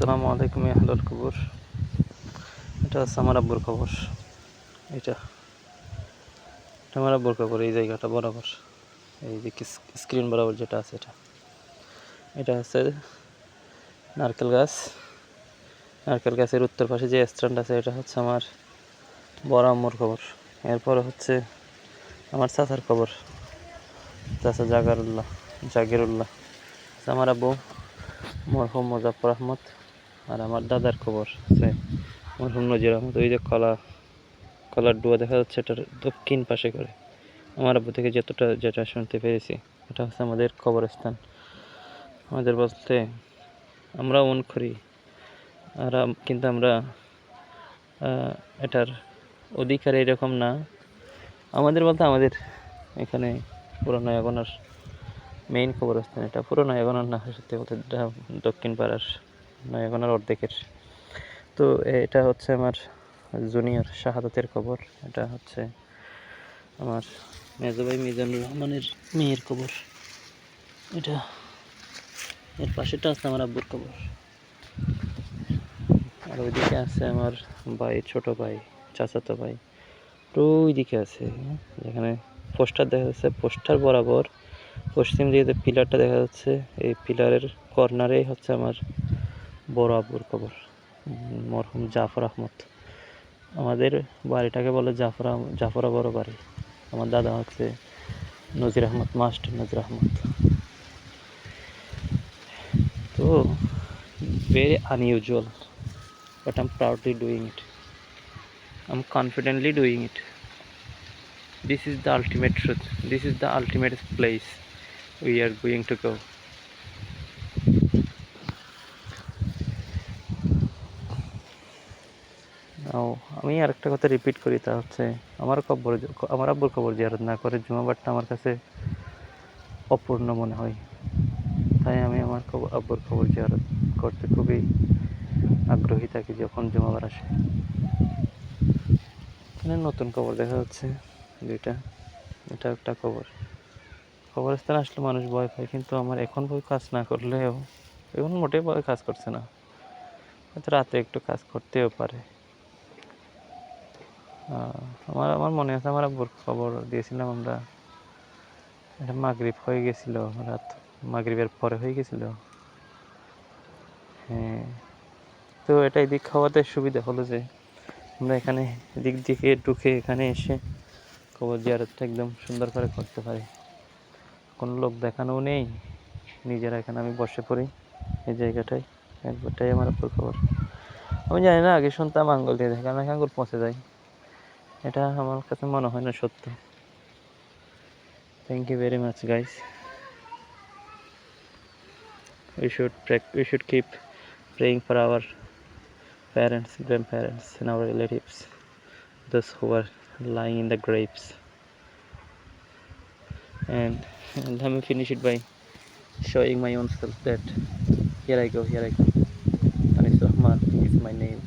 আসসালামু আলাইকুম আহলাল খবর। এটা হচ্ছে আমার আব্বুর খবর। এটা। এটা আমার আব্বুর খবর, এই জায়গাটা বরাবর। এই যে স্ক্রিন বরাবর যেটা আছে এটা। এটা হচ্ছে নারকেল গাছ। নারকেল গাছের উত্তর পাশে যে স্ট্যান্ড আছে, এটা হচ্ছে আমার বড় আম্মুর খবর। এরপরে হচ্ছে আমার চাচার খবর। চাচা জাগারুল্লাহ, জাগিরুল্লাহ। আমার আব্বু মরহুম মুজাফর আহমদ। আর আমার দাদার খবর, আছে। আমার মরহুম নজির আহমদ, ওই যে কলা, কলার ডুয়া দেখা যাচ্ছে, এটার দক্ষিণ পাশে করে। আমার আব্বু থেকে যতটা, যেটা শুনতে পেরেছি, এটা হচ্ছে আমাদের কবরস্থান। আমাদের বলতে আমরা মন করি আর কিন্তু আমরা এটার অধিকার এরকম না। আমাদের বলতে আমাদের এখানে পুরনো এগোনার মেইন কবরস্থান এটা। পুরো এগোনার না সত্যি বলতে দক্ষিণ পাড়ার নয়াগনার অর্ধেকের। তো এটা হচ্ছে আমার জুনিয়র শাহাদাতের খবর। এটা হচ্ছে আমার মেজো ভাই মিজানুর রহমানের মেয়ের খবর। এটা এর পাশেটা আছে আমার আব্বুর খবর। আর ওইদিকে আছে আমার ভাই, ছোট ভাই, চাচাতো ভাই। তো ওইদিকে আছে। যেখানে পোস্টার দেখা যাচ্ছে, পোস্টার বরাবর পশ্চিম দিকে যে পিলারটা দেখা যাচ্ছে, এই পিলারের কর্নারেই হচ্ছে আমার বড় আব্বুর কবর মরহুম জাফর আহমদ। আমাদের বাড়িটাকে বলে জাফর জাফরা বড় বাড়ি। আমার দাদা হচ্ছে নজির আহমদ, মাস্টার নজির আহমদ। তো very unusual but I am proudly doing it I am confidently doing it this is the ultimate truth. This is the ultimate place we are going to go. Now, আমি আরেকটা কথা রিপিট করি তা হচ্ছে আমার কবর আমার আব্বুর কবর জিয়ারত না করে জুমাবারটা আমার কাছে অপূর্ণ মনে হয়। তাই আমি আমার কবর আব্বুর কবর জিয়ারত করতে খুবই আগ্রহী থাকি যখন জুমাবার আসে। এখানে নতুন কবর দেখা যাচ্ছে দুইটা এটা একটা খবর কবরস্থানে আসলে মানুষ ভয় পায় কিন্তু আমার এখন ভয় কাজ না করলেও এখন মোটেই ভয় কাজ করছে না। হয়তো রাতে একটু কাজ করতেও পারে। আমার আমার মনে আছে, আমার আব্বুর খবর দিয়েছিলাম আমরা। এটা মাগরিব হয়ে গেছিল, রাত মাগরিবের পরে হয়ে গেছিল। হ্যাঁ। তো এটা এদিক খাওয়াতে সুবিধা হলো যে, আমরা এখানে এদিক দিকে ঢুকে এখানে এসে কবর জিয়ারতটা একদম সুন্দর করে করতে পারি। কোনো লোক দেখানো নেই, নিজেরা এখানে আমি বসে পড়ি এই জায়গাটায়, একবারটাই আমার উপর খবর। আমি জানি না, আগে শুনতাম আঙ্গুল দিয়ে দেখে আমি আঙ্গুল পৌঁছে যাই এটা আমার কাছে মনে হয় না সত্য। Thank you very much guys we should we should keep praying for our parents grandparents our relatives those who are lying in the graves and আমি finish it by showing my own self that here I go here I go Anis Rahman is my name